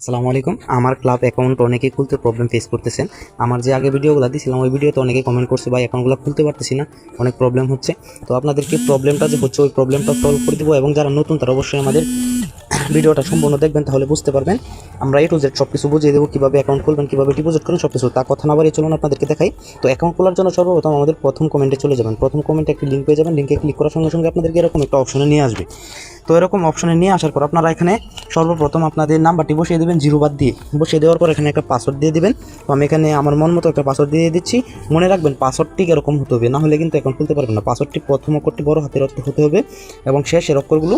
আসসালামু আলাইকুম। আমার ক্লাব অ্যাকাউন্ট অনেকেই খুলতে প্রবলেম ফেস করতেছেন। আমার যে আগে ভিডিওগুলো দিয়েছিলাম ওই ভিডিওতে অনেকে কমেন্ট করছে, ভাই অ্যাকাউন্টগুলো খুলতে পারতেছি না। অনেক প্রবলেম হচ্ছে। তো আপনাদেরকে প্রবলেমটা যে হচ্ছে, ওই প্রবলেমটা সলভ করে দেবো এবং যারা নতুন, তারা অবশ্যই আমাদের ভিডিওটা সম্পূর্ণ দেখবেন, তাহলে বুঝতে পারবেন। আমরা এ টু জেড সব কিছু বুঝিয়ে দেবো, কীভাবে অ্যাকাউন্ট খুলবেন, কীভাবে ডিপোজিট করবেন সব কিছু তা কথা না বাড়িয়ে চলুন আপনাদেরকে দেখাই। তো অ্যাকাউন্ট খোলার জন্য সর্বপ্রথম আমাদের প্রথম কমেন্টে চলে যাবেন। প্রথম কমেন্টে একটি লিঙ্ক পেয়ে যাবেন। লিঙ্কে ক্লিক করার সঙ্গে সঙ্গে আপনাদেরকে এরকম একটা অপশনে নিয়ে আসবে। তো এরকম অপশনে নিয়ে আসার পর আপনারা এখানে সর্বপ্রথম আপনাদের নাম্বারটি বসিয়ে দেবেন, জিরো বাদ দিয়ে। বসিয়ে দেওয়ার পর এখানে একটা পাসওয়ার্ড দিয়ে দেবেন। তো আমি এখানে আমার মন মতো একটা পাসওয়ার্ড দিয়ে দিচ্ছি। মনে রাখবেন পাসওয়ার্ডটি এরকম হতে হবে, না হলে কিন্তু অ্যাকাউন্ট খুলতে পারবেন না। পাসওয়ার্ডটি প্রথম অক্ষরটি বড় হাতের অক্ষর হতে হবে এবং শেষের অক্ষরগুলো,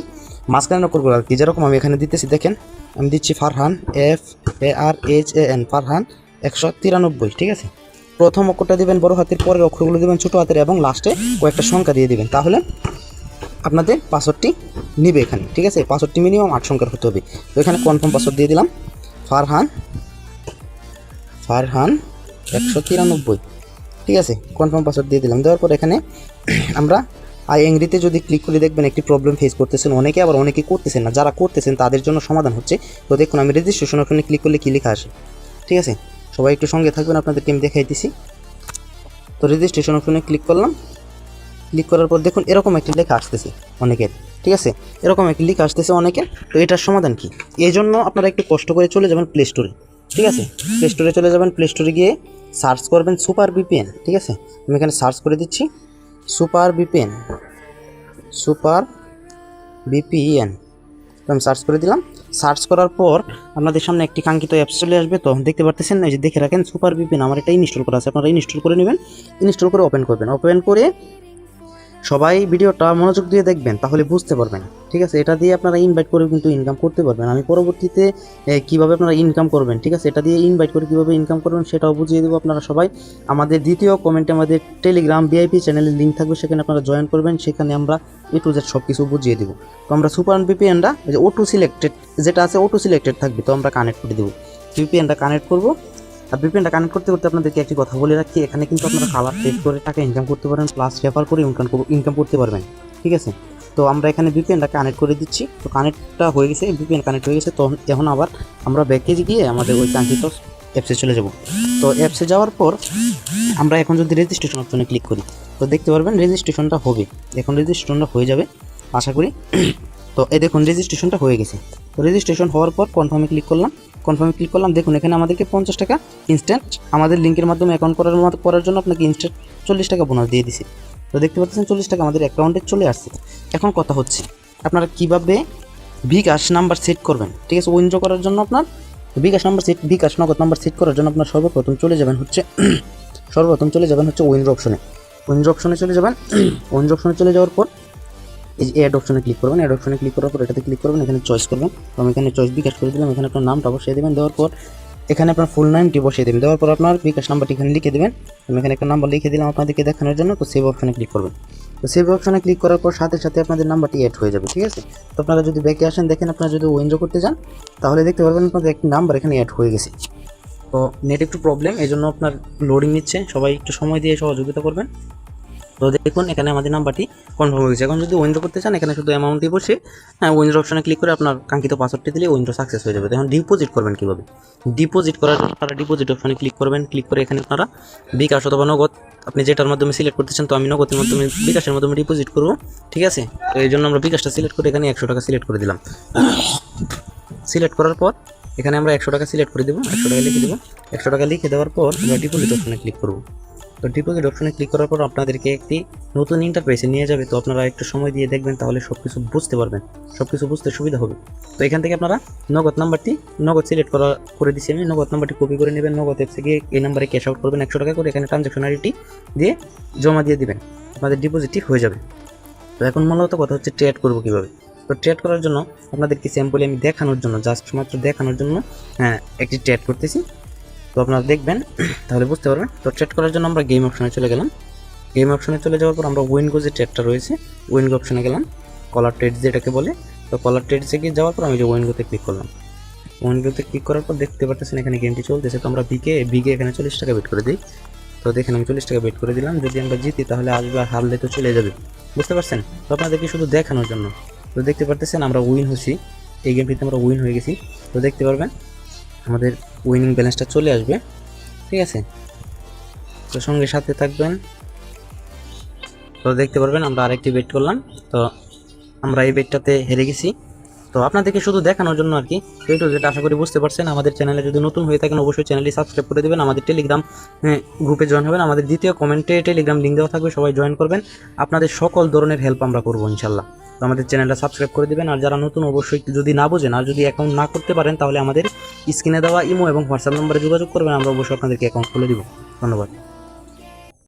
মাঝখানের অক্ষরগুলো আর কি, যেরকম আমি এখানে দিতেছি, দেখেন। আমি দিচ্ছি Farhan F A R H A N Farhan, একশো তিরানব্বই, ঠিক আছে? প্রথম অক্ষরটা দিবেন বড় হাতের, পরের অক্ষরগুলো দিবেন ছোটো হাতের এবং লাস্টে কয়েকটা সংখ্যা দিয়ে দিবেন। তাহলে আপনাদের পাসওয়ার্ডটি নিবে এখানে, ঠিক আছে? পাসওয়ার্ডটি মিনিমাম আট সংখ্যার হতে হবে। তো এখানে কনফার্ম পাসওয়ার্ড দিয়ে দিলাম। ফারহান ফারহান, একশো তিরানব্বই, ঠিক আছে? কনফার্ম পাসওয়ার্ড দিয়ে দিলাম। দেওয়ার পর এখানে আমরা আই এংরিতে যদি ক্লিক করে দেখবেন একটি প্রবলেম ফেস করতেছেন। অনেকে আবার অনেকে করতেছেন না। যারা করতেছেন, তাদের জন্য সমাধান হচ্ছে। তো দেখুন, আমি রেজিস্ট্রেশন ওখানে ক্লিক করলে কী লেখা আসে? ঠিক আছে? সবাই একটু সঙ্গে থাকবেন, আপনাদেরকে আমি দেখাই দিছি। তো রেজিস্ট্রেশন অপশনে ক্লিক করলাম। ক্লিক করার পর দেখুন, এরকম একটি লেখা আসতেছে অনেকের। ঠিক আছে? এরকম একটি লেখা আসতেছে অনেকের। তো এটার সমাধান কি? এই জন্য আপনারা একটু কষ্ট করে চলে যাবেন প্লে স্টোরে ঠিক আছে? প্লে স্টোরে চলে যাবেন। প্লে স্টোরে গিয়ে সার্চ করবেন সুপার বিপিএন ঠিক আছে? আমি এখানে সার্চ করে দিচ্ছি। সুপার বিপিএন সুপার বিপিএন আমি সার্চ করে দিলাম। সার্চ করার পর আপনাদের সামনে একটি কাঙ্ক্ষিত অ্যাপস চলে আসবে। তো দেখতে পারতেছেন, এই যে দেখে রাখেন, সুপার বিপিন আমার এটা ইনস্টল করা আছে। আপনারা ইনস্টল করে নেবেন। ইনস্টল করে ওপেন করবেন। ওপেন করে সবাই ভিডিওটা মনোযোগ দিয়ে দেখবেন, তাহলে বুঝতে পারবেন। ঠিক আছে? এটা দিয়ে আপনারা ইনভাইট করে কিন্তু ইনকাম করতে পারবেন। আমি পরবর্তীতে কীভাবে আপনারা ইনকাম করবেন, ঠিক আছে? এটা দিয়ে ইনভাইট করে কীভাবে ইনকাম করবেন সেটাও বুঝিয়ে দেবো আপনারা সবাই। আমাদের দ্বিতীয় কমেন্টে আমাদের টেলিগ্রাম ভিআইপি চ্যানেলের লিঙ্ক থাকবে, সেখানে আপনারা জয়েন করবেন। সেখানে আমরা এ টু জেড সব কিছু বুঝিয়ে দেবো। তো আমরা সুপার ভিপিএনটা যে ওটু সিলেক্টেড যেটা আছে ওটু সিলেক্টেড থাকবে, তো আমরা কানেক্ট করে দেবো। ভিপিএনটা কানেক্ট করব। আর ভিপিএনটা কানেক্ট করতে করতে আপনাদেরকে একটি কথা বলে রাখি, এখানে কিন্তু আপনারা কালার টেস্ট করে টাকা ইনকাম করতে পারেন প্লাস রেফার করে ইনকাম ইনকাম করতে পারবেন, ঠিক আছে? তো আমরা এখানে ভিপিএনটা কানেক্ট করে দিচ্ছি। তো কানেক্টটা হয়ে গেছে ভিপিএন কানেক্ট হয়ে গেছে। তো এখন আবার আমরা ব্যাকে গিয়ে আমাদের ওই কাঙ্ক্ষিত অ্যাপসে চলে যাব। তো অ্যাপসে যাওয়ার পর আমরা এখন যদি রেজিস্ট্রেশন অপশনে ক্লিক করি, তো দেখতে পারবেন রেজিস্ট্রেশনটা হবে। এখন রেজিস্ট্রেশনটা হয়ে যাবে, আশা করি। তো এই দেখুন রেজিস্ট্রেশনটা হয়ে গেছে। তো রেজিস্ট্রেশন হওয়ার পর কনফার্মে ক্লিক করলাম। কনফার্মে ক্লিক করলাম, দেখুন, এখানে আমাদেরকে পঞ্চাশ টাকা ইনস্ট্যান্ট আমাদের লিঙ্কের মাধ্যমে অ্যাকাউন্ট করার মতো, করার জন্য আপনাকে ইনস্ট্যান্ট চল্লিশ টাকা বোনাস দিয়ে দিছে। তো দেখতে পাচ্ছেন, চল্লিশ টাকা আমাদের অ্যাকাউন্টে চলে আসছে। এখন কথা হচ্ছে, আপনারা কীভাবে বিকাশ নাম্বার সেট করবেন? ঠিক আছে উইন্ড্র করার জন্য আপনার বিকাশ নাম্বার সেট বিকাশ নগদ নাম্বার সেট করার জন্য আপনার সর্বপ্রথম চলে যাবেন হচ্ছে, সর্বপ্রথম চলে যাবেন হচ্ছে উইন্ড্র অপশনে উইন্ড্র অপশনে চলে যাবেন। উইন্ড্র অপশনে চলে যাওয়ার পর এই অ্যাড অপশনে ক্লিক করবেন অ্যাড অপশনে ক্লিক করার পর এটাতে ক্লিক করবেন, এখানে চয়েস করবেন। তো আমি এখানে চয়েস বিকাশ করে দিলাম, এখানে আপনার নামটা বসিয়ে দেবেন, দেওয়ার পর এখানে আপনার ফুল নামটি বসিয়ে দেবেন। দেওয়ার পর আপনার বিকাশ নাম্বারটি এখানে লিখে দেবেন। আমি এখানে একটা নাম্বার লিখে দিলাম আপনাদেরকে দেখানোর জন্য, তো সেভ অপশনে ক্লিক করবেন। তো সেভ অপশনে ক্লিক করার পর সাথে সাথে আপনাদের নাম্বারটি অ্যাড হয়ে যাবে, ঠিক আছে? তো আপনারা যদি ব্যাকে আসেন, দেখেন আপনারা যদি উইন্ডো করতে যান, তাহলে দেখতে পারবেন আপনাদের একটি নাম্বার এখানে অ্যাড হয়ে গেছে। তো নেট একটু প্রবলেম এই জন্য আপনার লোডিং নিচ্ছে। সবাই একটু সময় দিয়ে সহযোগিতা করবেন। তো দেখুন, এখানে আমাদের নাম্বারটি কনফার্ম হয়ে গেছে। এখন যদি উইন্ডো করতে চান, এখানে শুধু অ্যামাউন্ট দিয়ে বসে হ্যাঁ উইন্ডো অপশনে ক্লিক করে আপনার কাঙ্ক্ষিত পাসওয়ার্ডটি দিলে উইন্ডো সাকসেস হয়ে যাবে। এখন ডিপোজিট করবেন কীভাবে? ডিপোজিট করার জন্য আপনারা ডিপোজিট অপশনে ক্লিক করবেন। ক্লিক করে এখানে আপনারা বিকাশ অথবা নগদ, আপনি যেটার মাধ্যমে সিলেক্ট করতে চান, তো আমি নগদের মাধ্যমে, বিকাশের মাধ্যমে ডিপোজিট করব, ঠিক আছে? তো এই জন্য আমরা বিকাশটা সিলেক্ট করে এখানে একশো টাকা সিলেক্ট করে দিলাম। সিলেক্ট করার পর, এখানে আমরা একশো টাকা সিলেক্ট করে দেবো, একশো টাকা লিখে দেবো। একশো টাকা লিখে দেওয়ার পর আমরা ডিপোজিট অপশনে ক্লিক করব। তো ডিপোজিট অপশনে ক্লিক করার পর আপনাদেরকে একটি নতুন ইন্টারফেসে নিয়ে যাবে। তো আপনারা একটু সময় দিয়ে দেখবেন, তাহলে সব কিছু বুঝতে পারবেন। সব কিছু বুঝতে সুবিধা হবে। তো এখান থেকে আপনারা নগদ নাম্বারটি নগদ সিলেক্ট করা করে দিচ্ছি আমি। নগদ নাম্বারটি কপি করে নেবেন। নগদ অ্যাপসে গিয়ে এই নাম্বারে ক্যাশ আউট করবেন একশো টাকা করে। এখানে ট্রানজ্যাকশন আইডি দিয়ে জমা দিয়ে দিবেন। আপনাদের ডিপোজিটটি হয়ে যাবে। তো এখন মূলত কথা হচ্ছে ট্রেড করব কীভাবে? তো ট্রেড করার জন্য আপনাদেরকে স্যাম্পলে আমি দেখানোর জন্য জাস্ট মাত্র দেখানোর জন্য হ্যাঁ একটি ট্রেড করতেছি। তো আপনারা দেখবেন, তাহলে বুঝতে পারবেন। তো ট্রেড করার জন্য আমরা গেম অপশনে চলে গেলাম। গেম অপশনে চলে যাওয়ার পর আমরা উইনগো যে ট্রেডটা রয়েছে উইনগো অপশনে গেলাম। কলার ট্রেড যেটাকে বলে, তো কলার ট্রেডসে গিয়ে যাওয়ার পর আমি যে উইনগোতে ক্লিক করলাম। উইনগোতে ক্লিক করার পর দেখতে পাচ্ছেন এখানে গেমটি চলতেছে। তো আমরা বিকে বিকে এখানে চল্লিশ টাকা বেট করে দিই। তো দেখেন আমি চল্লিশ টাকা বেট করে দিলাম। যদি আমরা জিতি, তাহলে আসবে আর হারলে তো চলে যাবে। বুঝতে পারছেন? তো আপনাদেরকে শুধু দেখানোর জন্য। তো দেখতে পারতেছেন আমরা উইন হচ্ছি। এই গেমটিতে আমরা উইন হয়ে গেছি। তো দেখতে পারবেন আমাদের উইনিং ব্যালেন্সটা চলে আসবে, ঠিক আছে? তো সঙ্গে সাথে থাকবেন। তো দেখতে পারবেন, আমরা আরেকটি বেট করলাম। তো আমরা এই বেটটাতে হেরে গেছি। তো আপনাদেরকে শুধু দেখানোর জন্য আর কি তো যেটা আশা করি বুঝতে পারছেন, আমাদের চ্যানেলে যদি নতুন হয়ে থাকেন, অবশ্যই চ্যানেলটি সাবস্ক্রাইব করে দেবেন। আমাদের টেলিগ্রাম গ্রুপে জয়েন হবেন। আমাদের দ্বিতীয় কমেন্টে টেলিগ্রাম লিঙ্ক দেওয়া থাকবে, সবাই জয়েন করবেন। আপনাদের সকল ধরনের হেল্প আমরা করব ইনশাল্লাহ তো আমাদের চ্যানেলটা সাবস্ক্রাইব করে দেবেন। আর যারা নতুন, অবশ্যই যদি না বোঝেন, আর যদি অ্যাকাউন্ট না করতে পারেন, তাহলে আমাদের স্ক্রিনে দেওয়া ইমো এবং হোয়াটসঅ্যাপ নম্বরে যোগাযোগ করবেন, আমরা অবশ্যই আপনাদেরকে অ্যাকাউন্ট খুলে দিব। ধন্যবাদ।